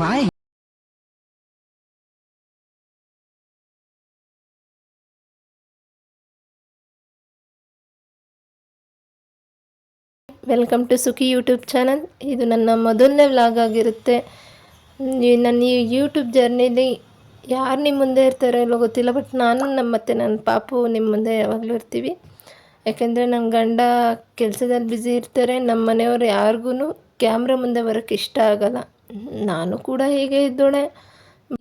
Why? Welcome to Sukhi YouTube channel ಇದು ನನ್ನ ಮೊದಲನೇ ವ್ಲಾಗ್ ಆಗಿರುತ್ತೆ. ನನ್ನ ಈ ಯೂಟ್ಯೂಬ್ ಜರ್ನಿಲಿ ಯಾರು ನಿಮ್ಮ ಮುಂದೆ ಇರ್ತಾರೋ ಇಲ್ಲೋ ಗೊತ್ತಿಲ್ಲ ಬಟ್ ನಾನು ನಮ್ಮ ಮತ್ತು ನನ್ನ ಪಾಪು ನಿಮ್ಮ ಮುಂದೆ ಯಾವಾಗಲೂ ಇರ್ತೀವಿ. ಯಾಕೆಂದರೆ ನಮ್ಮ ಗಂಡ ಕೆಲಸದಲ್ಲಿ ಬ್ಯುಸಿ ಇರ್ತಾರೆ. ನಮ್ಮ ಮನೆಯವರು ಯಾರಿಗೂ ಕ್ಯಾಮ್ರಾ ಮುಂದೆ ಬರೋಕ್ಕೆ ಇಷ್ಟ ಆಗಲ್ಲ. ನಾನು ಕೂಡ ಹೀಗೆ ಇದ್ದೋಳೆ.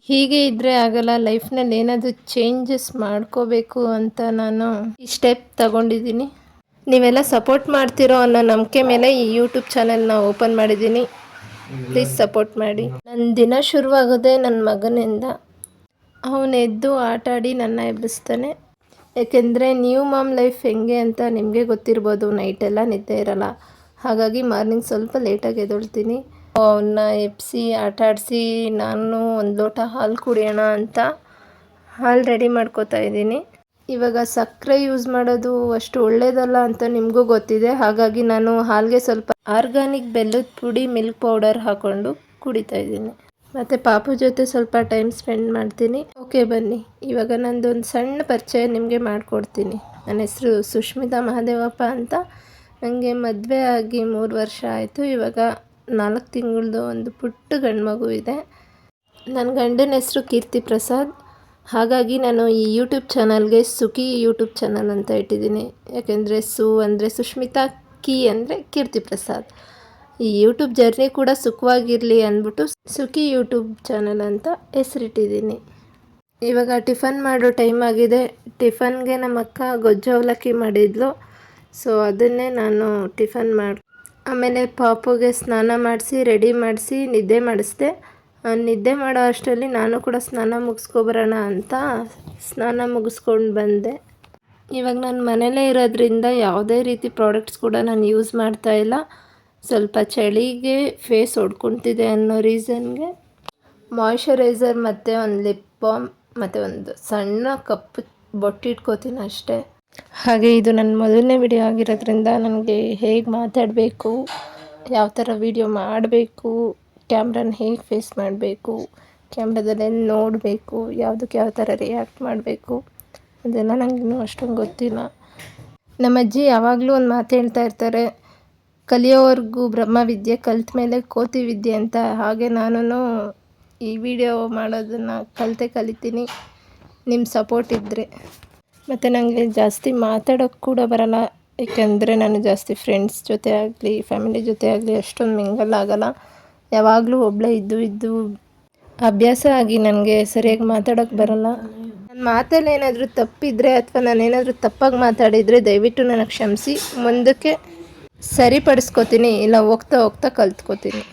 ಹೀಗೆ ಇದ್ದರೆ ಆಗಲ್ಲ, ಲೈಫ್ನಲ್ಲಿ ಏನಾದರೂ ಚೇಂಜಸ್ ಮಾಡ್ಕೋಬೇಕು ಅಂತ ನಾನು ಈ ಸ್ಟೆಪ್ ತಗೊಂಡಿದ್ದೀನಿ. ನೀವೆಲ್ಲ ಸಪೋರ್ಟ್ ಮಾಡ್ತಿರೋ ಅನ್ನೋ ನಂಬಿಕೆ ಮೇಲೆ ಈ ಯೂಟ್ಯೂಬ್ ಚಾನೆಲ್ನ ಓಪನ್ ಮಾಡಿದ್ದೀನಿ. ಪ್ಲೀಸ್ ಸಪೋರ್ಟ್ ಮಾಡಿ. ನನ್ನ ದಿನ ಶುರುವಾಗೋದೇ ನನ್ನ ಮಗನಿಂದ. ಅವನು ಎದ್ದು ಆಟಾಡಿ ನನ್ನ ಎಬ್ಬಿಸ್ತಾನೆ. ಯಾಕೆಂದರೆ ನ್ಯೂ ಮಾಮ್ ಲೈಫ್ ಹೆಂಗೆ ಅಂತ ನಿಮಗೆ ಗೊತ್ತಿರ್ಬೋದು ನೈಟೆಲ್ಲ ನಿದ್ದೆ ಇರಲ್ಲ. ಹಾಗಾಗಿ ಮಾರ್ನಿಂಗ್ ಸ್ವಲ್ಪ ಲೇಟಾಗಿ ಎದ್ದೊಳ್ತೀನಿ. ಅವನ್ನ ಎಬ್ಬಿಸಿ ಆಟಾಡಿಸಿ ನಾನು ಒಂದು ಲೋಟ ಹಾಲು ಕುಡಿಯೋಣ ಅಂತ ಹಾಲು ರೆಡಿ ಮಾಡ್ಕೋತಾ ಇದ್ದೀನಿ. ಇವಾಗ ಸಕ್ಕರೆ ಯೂಸ್ ಮಾಡೋದು ಅಷ್ಟು ಒಳ್ಳೇದಲ್ಲ ಅಂತ ನಿಮಗೂ ಗೊತ್ತಿದೆ. ಹಾಗಾಗಿ ನಾನು ಹಾಲಿಗೆ ಸ್ವಲ್ಪ ಆರ್ಗಾನಿಕ್ ಬೆಲ್ಲದ ಪುಡಿ ಮಿಲ್ಕ್ ಪೌಡರ್ ಹಾಕ್ಕೊಂಡು ಕುಡಿತಾ ಇದ್ದೀನಿ. ಮತ್ತು ಪಾಪು ಜೊತೆ ಸ್ವಲ್ಪ ಟೈಮ್ ಸ್ಪೆಂಡ್ ಮಾಡ್ತೀನಿ. ಓಕೆ ಬನ್ನಿ. ಇವಾಗ ನಂದೊಂದು ಸಣ್ಣ ಪರಿಚಯ ನಿಮಗೆ ಮಾಡಿಕೊಡ್ತೀನಿ. ನನ್ನ ಹೆಸರು ಸುಷ್ಮಿತಾ ಮಹಾದೇವಪ್ಪ ಅಂತ. ನನಗೆ ಮದುವೆ ಆಗಿ ಮೂರು ವರ್ಷ ಆಯಿತು. ಇವಾಗ ನಾಲ್ಕು ತಿಂಗಳದು ಒಂದು ಪುಟ್ಟ ಗಂಡು ಮಗು ಇದೆ. ನನ್ನ ಗಂಡನ ಹೆಸರು ಕೀರ್ತಿ ಪ್ರಸಾದ್. ಹಾಗಾಗಿ ನಾನು ಈ ಯೂಟ್ಯೂಬ್ ಚಾನಲ್ಗೆ ಸುಖಿ ಯೂಟ್ಯೂಬ್ ಚಾನಲ್ ಅಂತ ಇಟ್ಟಿದ್ದೀನಿ. ಯಾಕೆಂದರೆ ಸು ಅಂದರೆ ಸುಷ್ಮಿತಾ ಕೀ ಅಂದರೆ ಕೀರ್ತಿ ಪ್ರಸಾದ್. ಈ ಯೂಟ್ಯೂಬ್ ಜರ್ನಿ ಕೂಡ ಸುಖವಾಗಿರಲಿ ಅಂದ್ಬಿಟ್ಟು ಸುಖಿ ಯೂಟ್ಯೂಬ್ ಚಾನಲ್ ಅಂತ ಹೆಸರಿಟ್ಟಿದ್ದೀನಿ. ಇವಾಗ ಟಿಫನ್ ಮಾಡೋ ಟೈಮ್ ಆಗಿದೆ. ಟಿಫನ್ಗೆ ನಮ್ಮ ಅಕ್ಕ ಗೊಜ್ಜು ಅವಲಕ್ಕಿ ಮಾಡಿದ್ಲು. ಸೊ ಅದನ್ನೇ ನಾನು ಟಿಫನ್ ಮಾಡಿ ಆಮೇಲೆ ಪಾಪುಗೆ ಸ್ನಾನ ಮಾಡಿಸಿ, ರೆಡಿ ಮಾಡಿಸಿ, ನಿದ್ದೆ ಮಾಡಿಸ್ದೆ. ನಿದ್ದೆ ಮಾಡೋ ಅಷ್ಟರಲ್ಲಿ ನಾನು ಕೂಡ ಸ್ನಾನ ಮುಗಿಸ್ಕೊಬರೋಣ ಅಂತ ಸ್ನಾನ ಮುಗಿಸ್ಕೊಂಡು ಬಂದೆ. ಇವಾಗ ನಾನು ಮನೇಲೇ ಇರೋದ್ರಿಂದ ಯಾವುದೇ ರೀತಿ ಪ್ರಾಡಕ್ಟ್ಸ್ ಕೂಡ ನಾನು ಯೂಸ್ ಮಾಡ್ತಾ ಇಲ್ಲ. ಸ್ವಲ್ಪ ಚಳಿಗೆ ಫೇಸ್ ಹೊಡ್ಕೊತಿದೆ ಅನ್ನೋ ರೀಸನ್ಗೆ. ಮಾಯ್ಶ್ಚರೈಸರ್ ಮತ್ತು ಒಂದು ಲಿಪ್ ಬಾಮ್ ಮತ್ತು ಒಂದು ಸಣ್ಣ ಕಪ್ ಬೊಟ್ಟಿಟ್ಕೋತೀನಿ ಅಷ್ಟೇ. ಹಾಗೆ ಇದು ನನ್ನ ಮೊದಲನೇ ವಿಡಿಯೋ ಆಗಿರೋದ್ರಿಂದ ನನಗೆ ಹೇಗೆ ಮಾತಾಡಬೇಕು, ಯಾವ ಥರ ವಿಡಿಯೋ ಮಾಡಬೇಕು ಕ್ಯಾಮ್ರಾನ ಹೇಗೆ ಫೇಸ್ ಮಾಡಬೇಕು ಕ್ಯಾಮ್ರಾದಲ್ಲಿ ನೋಡಬೇಕು, ಯಾವುದಕ್ಕೆ ಯಾವ ಥರ ರಿಯಾಕ್ಟ್ ಮಾಡಬೇಕು, ಅದೆಲ್ಲ ನನಗೆ ಇನ್ನೂ ಅಷ್ಟೊಂದು ಗೊತ್ತಿಲ್ಲ. ನಮ್ಮ ಅಜ್ಜಿ ಯಾವಾಗಲೂ ಒಂದು ಮಾತು ಹೇಳ್ತಾ ಇರ್ತಾರೆ, ಕಲಿಯೋವರೆಗೂ ಬ್ರಹ್ಮವಿದ್ಯೆ ಕಲ್ತ ಮೇಲೆ ಕೋತಿ ವಿದ್ಯೆ ಅಂತ. ಹಾಗೆ ನಾನು ಈ ವಿಡಿಯೋ ಮಾಡೋದನ್ನು ಕಲಿತೆ ಕಲಿತೀನಿ. ನಿಮ್ಮ ಸಪೋರ್ಟ್ ಇದ್ದರೆ ಮತ್ತು ನನಗೆ ಜಾಸ್ತಿ ಮಾತಾಡೋಕ್ಕೆ ಕೂಡ ಬರಲ್ಲ. ಏಕೆಂದರೆ ನಾನು ಜಾಸ್ತಿ ಫ್ರೆಂಡ್ಸ್ ಜೊತೆ ಆಗಲಿ ಫ್ಯಾಮಿಲಿ ಜೊತೆ ಆಗಲಿ ಅಷ್ಟೊಂದು ಮಿಂಗಲ್ ಆಗಲ್ಲ. ಯಾವಾಗಲೂ ಒಬ್ಬಳೇ ಇದ್ದು ಇದ್ದು ಅಭ್ಯಾಸ ಆಗಿ ನನಗೆ ಸರಿಯಾಗಿ ಮಾತಾಡೋಕ್ಕೆ ಬರಲ್ಲ. ನನ್ನ ಮಾತಲ್ಲಿ ಏನಾದರೂ ತಪ್ಪಿದ್ರೆ ಅಥವಾ ನಾನು ಏನಾದರೂ ತಪ್ಪಾಗಿ ಮಾತಾಡಿದರೆ ದಯವಿಟ್ಟು ನನಗೆ ಕ್ಷಮಿಸಿ, ಮುಂದಕ್ಕೆ ಸರಿಪಡಿಸ್ಕೋತೀನಿ, ಇಲ್ಲ ಹೋಗ್ತಾ ಹೋಗ್ತಾ ಕಲ್ತ್ಕೋತೀನಿ.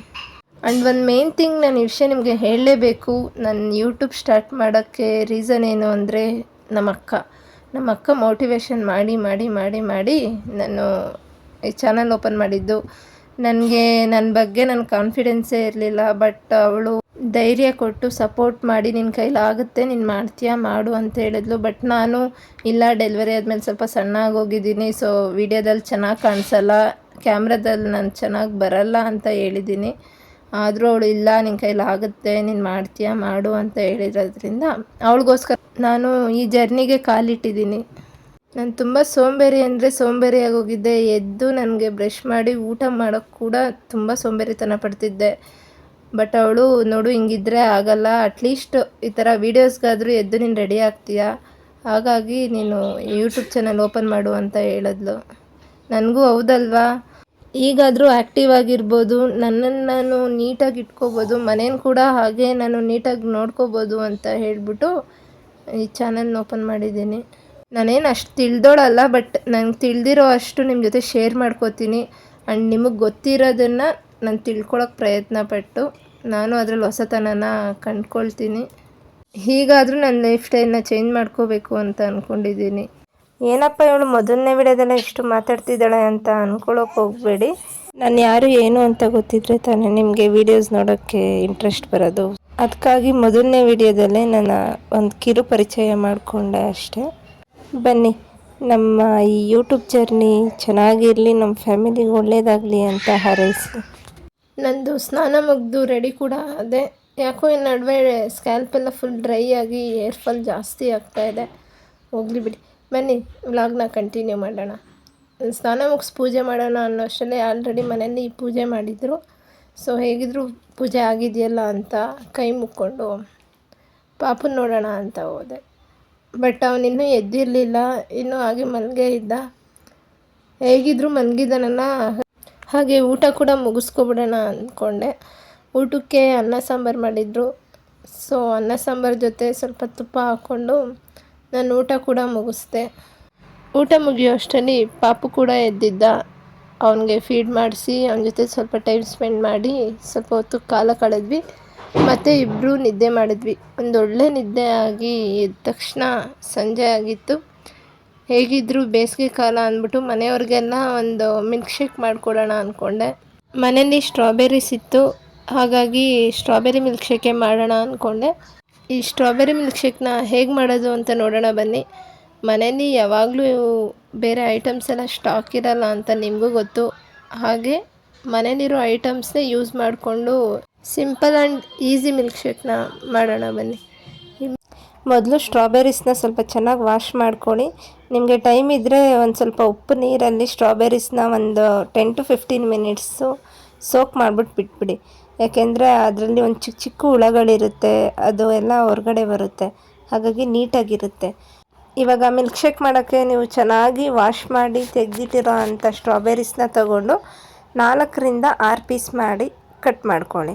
ಆ್ಯಂಡ್ ಒಂದು ಮೇನ್ ಥಿಂಗ್ ನಾನು ಈ ವಿಷಯ ನಿಮಗೆ ಹೇಳಲೇಬೇಕು ನನ್ನ ಯೂಟ್ಯೂಬ್ ಸ್ಟಾರ್ಟ್ ಮಾಡೋಕ್ಕೆ ರೀಸನ್ ಏನು ಅಂದರೆ ನಮ್ಮ ಅಕ್ಕ ನಮ್ಮ ಅಕ್ಕ ಮೋಟಿವೇಶನ್ ಮಾಡಿ ಮಾಡಿ ಮಾಡಿ ಮಾಡಿ ನಾನು ಈ ಚಾನಲ್ ಓಪನ್ ಮಾಡಿದ್ದು. ನನಗೆ ನನ್ನ ಬಗ್ಗೆ ನನ್ನ ಕಾನ್ಫಿಡೆನ್ಸೇ ಇರಲಿಲ್ಲ ಬಟ್ ಅವಳು ಧೈರ್ಯ ಕೊಟ್ಟು ಸಪೋರ್ಟ್ ಮಾಡಿ ನಿನ್ನ ಕೈಲಾಗುತ್ತೆ ನೀನು ಮಾಡ್ತೀಯಾ, ಮಾಡು ಅಂತ ಹೇಳಿದ್ಲು. ಬಟ್ ನಾನು ಇಲ್ಲ ಡೆಲಿವರಿ ಆದಮೇಲೆ ಸ್ವಲ್ಪ ಸಣ್ಣ ಆಗೋಗಿದ್ದೀನಿ ಸೊ ವಿಡಿಯೋದಲ್ಲಿ ಚೆನ್ನಾಗಿ ಕಾಣಿಸಲ್ಲ ಕ್ಯಾಮ್ರಾದಲ್ಲಿ ನಾನು ಚೆನ್ನಾಗಿ ಬರಲ್ಲ ಅಂತ ಹೇಳಿದ್ದೀನಿ. ಆದರೂ ಅವಳು, ಇಲ್ಲ ನಿನ್ನ ಕೈಲಾಗುತ್ತೆ ನೀನು ಮಾಡ್ತೀಯಾ, ಮಾಡು ಅಂತ ಹೇಳಿರೋದ್ರಿಂದ ಅವಳಿಗೋಸ್ಕರ ನಾನು ಈ ಜರ್ನಿಗೆ ಕಾಲಿಟ್ಟಿದ್ದೀನಿ. ನಾನು ತುಂಬ ಸೋಂಬೇರಿ ಅಂದರೆ ಸೋಂಬೇರಿಯಾಗಿ ಹೋಗಿದ್ದೆ ಎದ್ದು ನನಗೆ ಬ್ರಷ್ ಮಾಡಿ ಊಟ ಮಾಡೋಕ್ಕೆ ಕೂಡ ತುಂಬ ಸೋಂಬೇರಿತನ ಪಡ್ತಿದ್ದೆ. ಬಟ್ ಅವಳು, ನೋಡು, ಹಿಂಗಿದ್ರೆ ಆಗಲ್ಲ. ಅಟ್ಲೀಸ್ಟ್ ಈ ಥರ ವೀಡಿಯೋಸ್ಗಾದರೂ ಎದ್ದು ನೀನು ರೆಡಿ ಆಗ್ತೀಯಾ? ಹಾಗಾಗಿ ನೀನು ಯೂಟ್ಯೂಬ್ ಚಾನಲ್ ಓಪನ್ ಮಾಡು ಅಂತ ಹೇಳಿದ್ಲು. ನನಗೂ ಹೌದಲ್ವಾ? ಈಗಾದರೂ ಆ್ಯಕ್ಟಿವ್ ಆಗಿರ್ಬೋದು ನನ್ನನ್ನು ನಾನು ನೀಟಾಗಿ ಇಟ್ಕೋಬೋದು, ಮನೇನ ಕೂಡ ಹಾಗೆ ನಾನು ನೀಟಾಗಿ ನೋಡ್ಕೋಬೋದು ಅಂತ ಹೇಳಿಬಿಟ್ಟು ಈ ಚಾನಲ್ನ ಓಪನ್ ಮಾಡಿದ್ದೀನಿ. ನಾನೇನು ಅಷ್ಟು ತಿಳಿದೋಳಲ್ಲ ಬಟ್ ನಂಗೆ ತಿಳಿದಿರೋ ಅಷ್ಟು ನಿಮ್ಮ ಜೊತೆ ಶೇರ್ ಮಾಡ್ಕೋತೀನಿ. ಆ್ಯಂಡ್ ನಿಮಗೆ ಗೊತ್ತಿರೋದನ್ನು ನಾನು ತಿಳ್ಕೊಳ್ಳೋಕೆ ಪ್ರಯತ್ನ ಪಟ್ಟು ನಾನು ಅದರಲ್ಲಿ ಹೊಸತನನ ಕಂಡ್ಕೊಳ್ತೀನಿ. ಹೀಗಾದರೂ ನನ್ನ ಲೈಫ್ ಸ್ಟೈಲ್ನ ಚೇಂಜ್ ಮಾಡ್ಕೋಬೇಕು ಅಂತ ಅಂದ್ಕೊಂಡಿದ್ದೀನಿ ಏನಪ್ಪ ಇವಳು ಮೊದಲನೇ ವಿಡಿಯೋದಲ್ಲ ಇಷ್ಟು ಮಾತಾಡ್ತಿದ್ದಾಳೆ ಅಂತ ಅಂದ್ಕೊಳ್ಳೋಕೆ ಹೋಗಬೇಡಿ. ನಾನು ಯಾರು ಏನು ಅಂತ ಗೊತ್ತಿದ್ರೆ ತಾನೇ ನಿಮಗೆ ವೀಡಿಯೋಸ್ ನೋಡೋಕ್ಕೆ ಇಂಟ್ರೆಸ್ಟ್ ಬರೋದು. ಅದಕ್ಕಾಗಿ ಮೊದಲನೇ ವಿಡಿಯೋದಲ್ಲೇ ನನ್ನ ಒಂದು ಕಿರು ಪರಿಚಯ ಮಾಡಿಕೊಂಡೆ ಅಷ್ಟೇ. ಬನ್ನಿ ನಮ್ಮ ಈ ಯೂಟ್ಯೂಬ್ ಜರ್ನಿ ಚೆನ್ನಾಗಿರಲಿ ನಮ್ಮ ಫ್ಯಾಮಿಲಿಗೆ ಒಳ್ಳೆಯದಾಗಲಿ ಅಂತ ಹಾರೈಸಿ. ನಂದು ಸ್ನಾನ ಮುಗಿದು ರೆಡಿ ಕೂಡ ಅದೇ ಯಾಕೋ ಈ ನಡುವೆ ಸ್ಕ್ಯಾಲ್ಪ್ ಎಲ್ಲ ಫುಲ್ ಡ್ರೈ ಆಗಿ ಏರ್ಫಾಲ್ ಜಾಸ್ತಿ ಆಗ್ತಾ ಇದೆ. ಹೋಗಲಿ ಬಿಡಿ. ಬನ್ನಿ ವ್ಲಾಗ್ನ ಕಂಟಿನ್ಯೂ ಮಾಡೋಣ. ಸ್ನಾನ ಮುಗಿಸ್ ಪೂಜೆ ಮಾಡೋಣ ಅನ್ನೋ ಅಷ್ಟರಲ್ಲೇ ಆಲ್ರೆಡಿ ಮನೆಯಲ್ಲಿ ಪೂಜೆ ಮಾಡಿದರು. ಸೊ ಹೇಗಿದ್ರು ಪೂಜೆ ಆಗಿದೆಯಲ್ಲ ಅಂತ ಕೈ ಮುಕ್ಕೊಂಡು ಪಾಪನ ನೋಡೋಣ ಅಂತ ಹೋದೆ. ಬಟ್ ಅವನಿನ್ನೂ ಎದ್ದಿರಲಿಲ್ಲ, ಇನ್ನೂ ಹಾಗೆ ಮಲಗೇ ಇದ್ದ. ಹೇಗಿದ್ರು ಮಲಗಿದ್ದಾನಲ್ಲ ಹಾಗೆ ಊಟ ಕೂಡ ಮುಗಿಸ್ಕೊಬಿಡೋಣ ಅಂದ್ಕೊಂಡೆ ಊಟಕ್ಕೆ ಅನ್ನ ಸಾಂಬಾರು ಮಾಡಿದರು. ಸೊ ಅನ್ನ ಸಾಂಬಾರು ಜೊತೆ ಸ್ವಲ್ಪ ತುಪ್ಪ ಹಾಕ್ಕೊಂಡು ನಾನು ಊಟ ಕೂಡ ಮುಗಿಸ್ದೆ. ಊಟ ಮುಗಿಯೋ ಅಷ್ಟರಲ್ಲಿ ಪಾಪು ಕೂಡ ಎದ್ದಿದ್ದ. ಅವನಿಗೆ ಫೀಡ್ ಮಾಡಿಸಿ, ಅವನ ಜೊತೆ ಸ್ವಲ್ಪ ಟೈಮ್ ಸ್ಪೆಂಡ್ ಮಾಡಿ, ಸ್ವಲ್ಪ ಹೊತ್ತು ಕಾಲ ಕಳೆದ್ವಿ. ಮತ್ತು ಇಬ್ಬರೂ ನಿದ್ದೆ ಮಾಡಿದ್ವಿ. ಒಂದು ಒಳ್ಳೆ ನಿದ್ದೆ ಆಗಿ ಎದ್ದ ತಕ್ಷಣ ಸಂಜೆ ಆಗಿತ್ತು. ಹೇಗಿದ್ದರೂ ಬೇಸಿಗೆ ಕಾಲ ಅಂದ್ಬಿಟ್ಟು ಮನೆಯವ್ರಿಗೆಲ್ಲ ಒಂದು ಮಿಲ್ಕ್ ಶೇಕ್ ಮಾಡಿಕೊಡೋಣ ಅಂದ್ಕೊಂಡೆ ಮನೇಲಿ ಸ್ಟ್ರಾಬೆರೀಸ್ ಇತ್ತು. ಹಾಗಾಗಿ ಸ್ಟ್ರಾಬೆರಿ ಮಿಲ್ಕ್ ಶೇಕೇ ಮಾಡೋಣ ಅಂದ್ಕೊಂಡೆ ಈ ಸ್ಟ್ರಾಬೆರಿ ಮಿಲ್ಕ್ ಶೇಕ್ನ ಹೇಗೆ ಮಾಡೋದು ಅಂತ ನೋಡೋಣ ಬನ್ನಿ. ಮನೇಲಿ ಯಾವಾಗಲೂ ಬೇರೆ ಐಟಮ್ಸ್ ಎಲ್ಲ ಸ್ಟಾಕ್ ಇರಲ್ಲ ಅಂತ ನಿಮಗೂ ಗೊತ್ತು. ಹಾಗೆ ಮನೇಲಿರೋ ಐಟಮ್ಸ್ನೇ ಯೂಸ್ ಮಾಡಿಕೊಂಡು ಸಿಂಪಲ್ ಆ್ಯಂಡ್ ಈಸಿ ಮಿಲ್ಕ್ ಶೇಕ್ನ ಮಾಡೋಣ ಬನ್ನಿ. ಮೊದಲು ಸ್ಟ್ರಾಬೆರೀಸ್ನ ಸ್ವಲ್ಪ ಚೆನ್ನಾಗಿ ವಾಶ್ ಮಾಡ್ಕೊಳ್ಳಿ. ನಿಮಗೆ ಟೈಮ್ ಇದ್ದರೆ ಒಂದು ಸ್ವಲ್ಪ ಉಪ್ಪು ನೀರಲ್ಲಿ ಸ್ಟ್ರಾಬೆರೀಸ್ನ ಒಂದು ten to fifteen minutes soak ಮಾಡಿಬಿಟ್ಟು ಬಿಟ್ಬಿಡಿ. ಯಾಕೆಂದರೆ ಅದರಲ್ಲಿ ಒಂದು ಚಿಕ್ಕ ಚಿಕ್ಕ ಹುಳಗಳಿರುತ್ತೆ, ಅದು ಎಲ್ಲ ಹೊರಗಡೆ ಬರುತ್ತೆ. ಹಾಗಾಗಿ ನೀಟಾಗಿರುತ್ತೆ. ಇವಾಗ ಮಿಲ್ಕ್ ಶೇಕ್ ಮಾಡೋಕ್ಕೆ ನೀವು ಚೆನ್ನಾಗಿ ವಾಶ್ ಮಾಡಿ ತೆಗೆದಿಟ್ಟಿರೋ ಅಂಥ ಸ್ಟ್ರಾಬೆರೀಸ್ನ ತಗೊಂಡು ನಾಲ್ಕರಿಂದ ಆರು ಪೀಸ್ ಮಾಡಿ ಕಟ್ ಮಾಡ್ಕೊಳ್ಳಿ.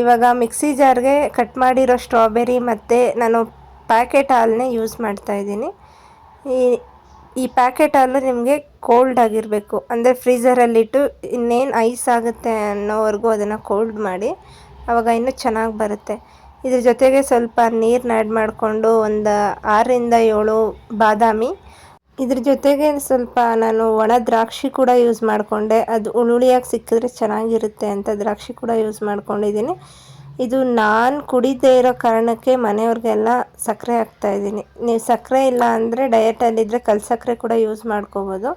ಇವಾಗ ಮಿಕ್ಸಿ ಜಾರ್ಗೆ ಕಟ್ ಮಾಡಿರೋ ಸ್ಟ್ರಾಬೆರಿ ಮತ್ತು ನಾನು ಪ್ಯಾಕೆಟ್ ಹಾಲನ್ನೇ ಯೂಸ್ ಮಾಡ್ತಾಯಿದ್ದೀನಿ ಈ ಈ ಪ್ಯಾಕೆಟ್ ಹಾಲು ನಿಮಗೆ ಕೋಲ್ಡ್ ಆಗಿರಬೇಕು. ಅಂದರೆ ಫ್ರೀಝರಲ್ಲಿಟ್ಟು ಇನ್ನೇನು ಐಸ್ ಆಗುತ್ತೆ ಅನ್ನೋವರೆಗೂ ಅದನ್ನು ಕೋಲ್ಡ್ ಮಾಡಿ ಆವಾಗ ಇನ್ನೂ ಚೆನ್ನಾಗಿ ಬರುತ್ತೆ. ಇದ್ರ ಜೊತೆಗೆ ಸ್ವಲ್ಪ ನೀರನ್ನ ಆ್ಯಡ್ ಮಾಡಿಕೊಂಡು ಒಂದು ಆರರಿಂದ ಏಳು ಬಾದಾಮಿ. ಇದ್ರ ಜೊತೆಗೆ ಸ್ವಲ್ಪ ನಾನು ಒಣ ದ್ರಾಕ್ಷಿ ಕೂಡ ಯೂಸ್ ಮಾಡಿಕೊಂಡೆ. ಅದು ಹುಳುಳಿಯಾಗಿ ಸಿಕ್ಕಿದ್ರೆ ಚೆನ್ನಾಗಿರುತ್ತೆ ಅಂತ ದ್ರಾಕ್ಷಿ ಕೂಡ ಯೂಸ್ ಮಾಡ್ಕೊಂಡಿದ್ದೀನಿ. ಇದು ನಾನು ಕುಡಿದೇ ಇರೋ ಕಾರಣಕ್ಕೆ ಮನೆಯವ್ರಿಗೆಲ್ಲ ಸಕ್ಕರೆ ಹಾಕ್ತಾಯಿದ್ದೀನಿ ನೀವು ಸಕ್ಕರೆ ಇಲ್ಲ ಅಂದರೆ ಡಯಟಲ್ಲಿದ್ದರೆ ಕಲ್ ಸಕ್ಕರೆ ಕೂಡ ಯೂಸ್ ಮಾಡ್ಕೋಬೋದು.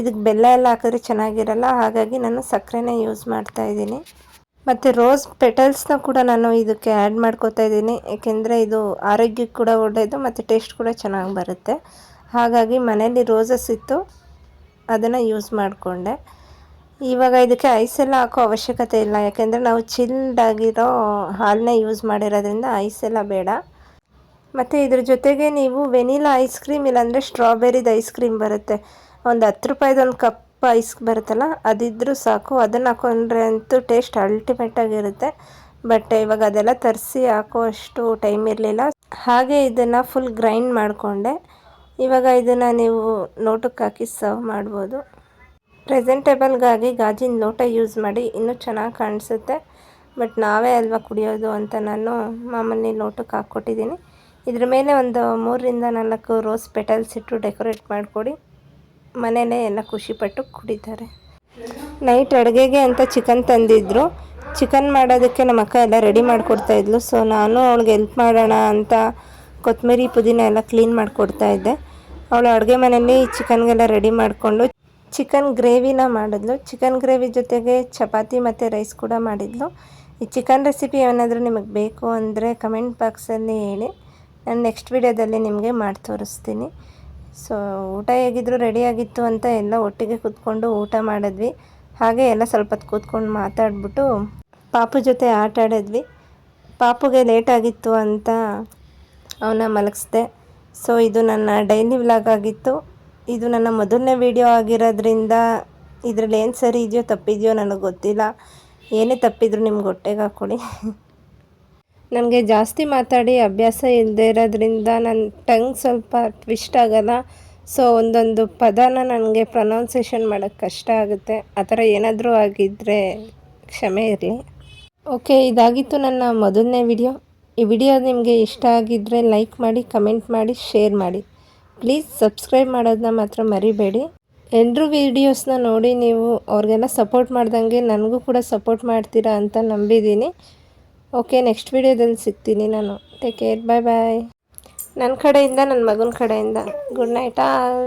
ಇದಕ್ಕೆ ಬೆಲ್ಲ ಎಲ್ಲ ಹಾಕಿದ್ರೆ ಚೆನ್ನಾಗಿರಲ್ಲ, ಹಾಗಾಗಿ ನಾನು ಸಕ್ಕರೆನೇ ಯೂಸ್ ಮಾಡ್ತಾ ಇದ್ದೀನಿ. ಮತ್ತು ರೋಸ್ ಪೆಟಲ್ಸ್ನ ಕೂಡ ನಾನು ಇದಕ್ಕೆ ಆ್ಯಡ್ ಮಾಡ್ಕೋತಾ ಇದ್ದೀನಿ. ಏಕೆಂದರೆ ಇದು ಆರೋಗ್ಯಕ್ಕೆ ಕೂಡ ಒಳ್ಳೆಯದು ಮತ್ತು ಟೇಸ್ಟ್ ಕೂಡ ಚೆನ್ನಾಗಿ ಬರುತ್ತೆ. ಹಾಗಾಗಿ ಮನೇಲಿ ರೋಸಸ್ ಇತ್ತು, ಅದನ್ನು ಯೂಸ್ ಮಾಡಿಕೊಂಡೆ. ಇವಾಗ ಇದಕ್ಕೆ ಐಸ್ ಎಲ್ಲ ಹಾಕೋ ಅವಶ್ಯಕತೆ ಇಲ್ಲ. ಯಾಕೆಂದರೆ ನಾವು ಚಿಲ್ಡ್ ಆಗಿರೋ ಹಾಲನ್ನ ಯೂಸ್ ಮಾಡಿರೋದ್ರಿಂದ ಐಸ್ ಎಲ್ಲ ಬೇಡ. ಮತ್ತು ಇದ್ರ ಜೊತೆಗೆ ನೀವು ವೆನಿಲಾ ಐಸ್ ಕ್ರೀಮ್ ಇಲ್ಲಾಂದರೆ ಸ್ಟ್ರಾಬೆರಿದು ಐಸ್ ಕ್ರೀಮ್ ಬರುತ್ತೆ. ಒಂದು ಹತ್ತು ರೂಪಾಯಿದು ಕಪ್ ಐಸ್ ಬರುತ್ತಲ್ಲ ಅದಿದ್ದರೂ ಸಾಕು. ಅದನ್ನು ಹಾಕೊಂಡ್ರೆ ಅಂತೂ ಟೇಸ್ಟ್ ಅಲ್ಟಿಮೇಟಾಗಿರುತ್ತೆ ಬಟ್ ಇವಾಗ ಅದೆಲ್ಲ ತರಿಸಿ ಹಾಕೋ ಅಷ್ಟು ಟೈಮ್ ಇರಲಿಲ್ಲ. ಹಾಗೆ ಇದನ್ನು ಫುಲ್ ಗ್ರೈಂಡ್ ಮಾಡಿಕೊಂಡೆ. ಇವಾಗ ಇದನ್ನು ನೀವು ನೋಟಕ್ಕೆ ಹಾಕಿ ಸರ್ವ್ ಮಾಡ್ಬೋದು. ಪ್ರೆಸೆಂಟೇಬಲ್ಗಾಗಿ ಗಾಜಿನ ಲೋಟ ಯೂಸ್ ಮಾಡಿ ಇನ್ನೂ ಚೆನ್ನಾಗಿ ಕಾಣಿಸುತ್ತೆ. ಬಟ್ ನಾವೇ ಅಲ್ವಾ ಕುಡಿಯೋದು ಅಂತ ನಾನು ಮಾಮೂಲಿ ಲೋಟಕ್ಕೆ ಹಾಕ್ಕೊಟ್ಟಿದ್ದೀನಿ. ಇದ್ರ ಮೇಲೆ ಒಂದು ಮೂರರಿಂದ ನಾಲ್ಕು ರೋಸ್ ಪೆಟಲ್ಸ್ ಇಟ್ಟು ಡೆಕೋರೇಟ್ ಮಾಡಿಕೊಡಿ. ಮನೇಲೇ ಎಲ್ಲ ಖುಷಿಪಟ್ಟು ಕುಡಿತಾರೆ. ನೈಟ್ ಅಡುಗೆಗೆ ಅಂತ ಚಿಕನ್ ತಂದಿದ್ದರು ಚಿಕನ್ ಮಾಡೋದಕ್ಕೆ ನಮ್ಮ ಅಕ್ಕ ಎಲ್ಲ ರೆಡಿ ಮಾಡಿಕೊಡ್ತಾಯಿದ್ಲು ಸೊ ನಾನು ಅವಳಿಗೆ ಹೆಲ್ಪ್ ಮಾಡೋಣ ಅಂತ ಕೊತ್ತಂಬರಿ ಪುದೀನ ಎಲ್ಲ ಕ್ಲೀನ್ ಮಾಡಿಕೊಡ್ತಾ ಇದ್ದೆ. ಅವಳು ಅಡುಗೆ ಮನೆಯಲ್ಲಿ ಚಿಕನ್ಗೆಲ್ಲ ರೆಡಿ ಮಾಡಿಕೊಂಡು ಚಿಕನ್ ಗ್ರೇವಿನ ಮಾಡಿದ್ಲು. ಚಿಕನ್ ಗ್ರೇವಿ ಜೊತೆಗೆ ಚಪಾತಿ ಮತ್ತು ರೈಸ್ ಕೂಡ ಮಾಡಿದ್ಲು. ಈ ಚಿಕನ್ ರೆಸಿಪಿ ಏನಾದರೂ ನಿಮಗೆ ಬೇಕು ಅಂದರೆ ಕಮೆಂಟ್ ಬಾಕ್ಸಲ್ಲಿ ಹೇಳಿ. ನಾನು ನೆಕ್ಸ್ಟ್ ವಿಡಿಯೋದಲ್ಲಿ ನಿಮಗೆ ಮಾಡಿ ತೋರಿಸ್ತೀನಿ. ಸೊ ಊಟ ಹೇಗಿದ್ರು ರೆಡಿಯಾಗಿತ್ತು ಅಂತ ಎಲ್ಲ ಒಟ್ಟಿಗೆ ಕೂತ್ಕೊಂಡು ಊಟ ಮಾಡಿದ್ವಿ. ಹಾಗೆ ಎಲ್ಲ ಸ್ವಲ್ಪ ಕೂತ್ಕೊಂಡು ಮಾತಾಡ್ಬಿಟ್ಟು ಪಾಪು ಜೊತೆ ಆಟ ಆಡಿದ್ವಿ. ಪಾಪುಗೆ ಲೇಟಾಗಿತ್ತು ಅಂತ ಅವನ ಮಲಗಿಸ್ದೆ. ಸೊ ಇದು ನನ್ನ ಡೈಲಿ ವ್ಲಾಗ್ ಆಗಿತ್ತು. ಇದು ನನ್ನ ಮೊದಲನೇ ವಿಡಿಯೋ ಆಗಿರೋದ್ರಿಂದ ಇದರಲ್ಲಿ ಏನು ಸರಿ ಇದೆಯೋ ತಪ್ಪಿದೆಯೋ ನನಗೆ ಗೊತ್ತಿಲ್ಲ. ಏನೇ ತಪ್ಪಿದ್ರು ನಿಮ್ಗೆ ಹೊಟ್ಟೆಗೆ ಹಾಕ್ಕೊಳ್ಳಿ ನನಗೆ ಜಾಸ್ತಿ ಮಾತಾಡಿ ಅಭ್ಯಾಸ ಇಲ್ಲದೆ ಇರೋದ್ರಿಂದ ನನ್ನ ಟಂಗ್ ಸ್ವಲ್ಪ ಟ್ವಿಸ್ಟ್ ಆಗೋಲ್ಲ. ಸೊ ಒಂದೊಂದು ಪದನ ನನಗೆ ಪ್ರೊನೌನ್ಸೇಷನ್ ಮಾಡೋಕ್ಕೆ ಕಷ್ಟ ಆಗುತ್ತೆ. ಆ ಥರ ಏನಾದರೂ ಆಗಿದ್ದರೆ ಕ್ಷಮೆ ಇರಲಿ. ಓಕೆ ಇದಾಗಿತ್ತು ನನ್ನ ಮೊದಲನೇ ವಿಡಿಯೋ ಈ ವಿಡಿಯೋ ನಿಮಗೆ ಇಷ್ಟ ಆಗಿದ್ದರೆ ಲೈಕ್ ಮಾಡಿ ಕಮೆಂಟ್ ಮಾಡಿ ಶೇರ್ ಮಾಡಿ. ಪ್ಲೀಸ್ ಸಬ್ಸ್ಕ್ರೈಬ್ ಮಾಡೋದನ್ನ ಮಾತ್ರ ಮರಿಬೇಡಿ. ಎಲ್ಲರೂ ವೀಡಿಯೋಸ್ನ ನೋಡಿ ನೀವು ಅವ್ರಿಗೆಲ್ಲ ಸಪೋರ್ಟ್ ಮಾಡ್ದಂಗೆ ನನಗೂ ಕೂಡ ಸಪೋರ್ಟ್ ಮಾಡ್ತೀರಾ ಅಂತ ನಂಬಿದ್ದೀನಿ ಓಕೆ ನೆಕ್ಸ್ಟ್ ವೀಡಿಯೋದಲ್ಲಿ ಸಿಗ್ತೀನಿ ನಾನು. ಟೇಕ್ ಕೇರ್ ಬಾಯ್ ಬಾಯ್ ನನ್ನ ಕಡೆಯಿಂದ ನನ್ನ ಮಗನ ಕಡೆಯಿಂದ. Good night all